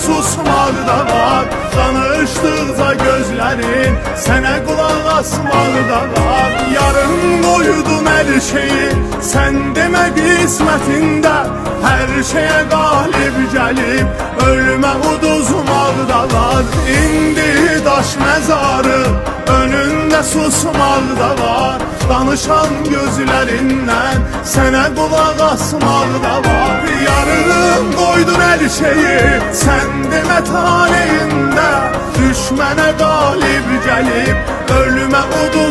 daş məzarın Önündə susmaq da var. Danışdıqca gözlərin Sənə qulaq asmaq da var. Yarın qoydun hər şeyi. Sən demə qismətində Hər şeyə qalib gəlib Ölümə uduzmaq da var. İndi daş məzarı Önündə susmaq da var. Danışan gözlərindən Sənə qulaq asmaq da var Yarın qoydun hər şeyi Düşmənə qalib gəlib Ölümə uduzmaq da var Ölümə